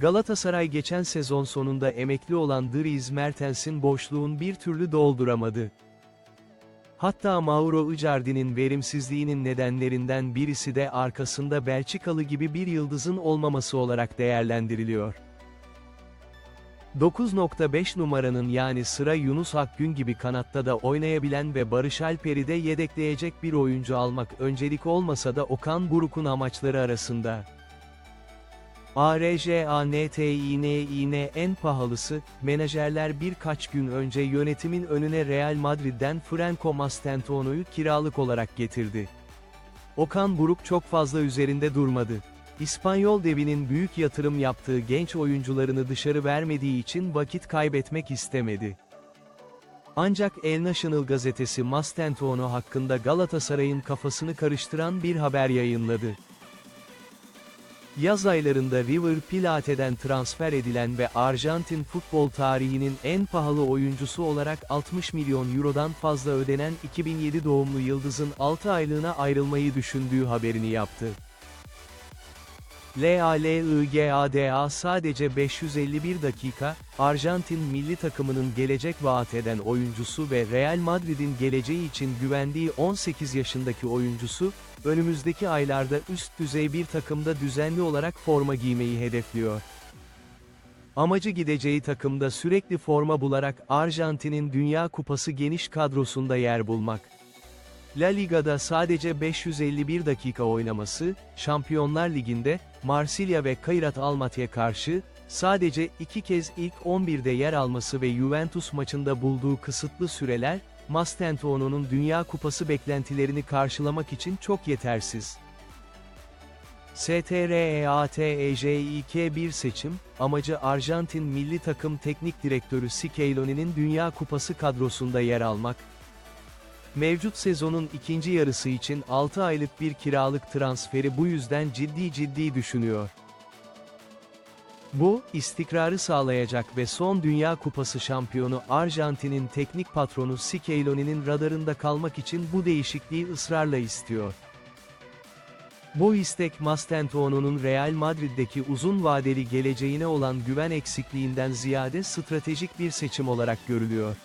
Galatasaray geçen sezon sonunda emekli olan Dries Mertens'in boşluğun bir türlü dolduramadı. Hatta Mauro Icardi'nin verimsizliğinin nedenlerinden birisi de arkasında Belçikalı gibi bir yıldızın olmaması olarak değerlendiriliyor. 9.5 numaranın yani sıra Yunus Akgün gibi kanatta da oynayabilen ve Barış Alper'i de yedekleyecek bir oyuncu almak öncelik olmasa da Okan Buruk'un amaçları arasında. ARJANTİNİN en pahalısı, menajerler birkaç gün önce yönetimin önüne Real Madrid'den Franco Mastento'yu kiralık olarak getirdi. Okan Buruk çok fazla üzerinde durmadı. İspanyol devinin büyük yatırım yaptığı genç oyuncularını dışarı vermediği için vakit kaybetmek istemedi. Ancak El National gazetesi Mastento'nu hakkında Galatasaray'ın kafasını karıştıran bir haber yayınladı. Yaz aylarında River Plate'den transfer edilen ve Arjantin futbol tarihinin en pahalı oyuncusu olarak 60 milyon eurodan fazla ödenen 2007 doğumlu Yıldız'ın 6 aylığına ayrılmayı düşündüğü haberini yaptı. LALIGADA sadece 551 dakika, Arjantin milli takımının gelecek vaat eden oyuncusu ve Real Madrid'in geleceği için güvendiği 18 yaşındaki oyuncusu, önümüzdeki aylarda üst düzey bir takımda düzenli olarak forma giymeyi hedefliyor. Amacı gideceği takımda sürekli forma bularak Arjantin'in Dünya Kupası geniş kadrosunda yer bulmak. La Liga'da sadece 551 dakika oynaması, Şampiyonlar Ligi'nde, Marsilya ve Kairat Almaty'ye karşı, sadece iki kez ilk 11'de yer alması ve Juventus maçında bulduğu kısıtlı süreler, Mastento'nun Dünya Kupası beklentilerini karşılamak için çok yetersiz. E STREATEJIK bir seçim, amacı Arjantin milli takım teknik direktörü Scaloni'nin Dünya Kupası kadrosunda yer almak, Mevcut sezonun ikinci yarısı için 6 aylık bir kiralık transferi bu yüzden ciddi ciddi düşünüyor. Bu, istikrarı sağlayacak ve son Dünya Kupası şampiyonu Arjantin'in teknik patronu Scaloni'nin radarında kalmak için bu değişikliği ısrarla istiyor. Bu istek Mastento'nun Real Madrid'deki uzun vadeli geleceğine olan güven eksikliğinden ziyade stratejik bir seçim olarak görülüyor.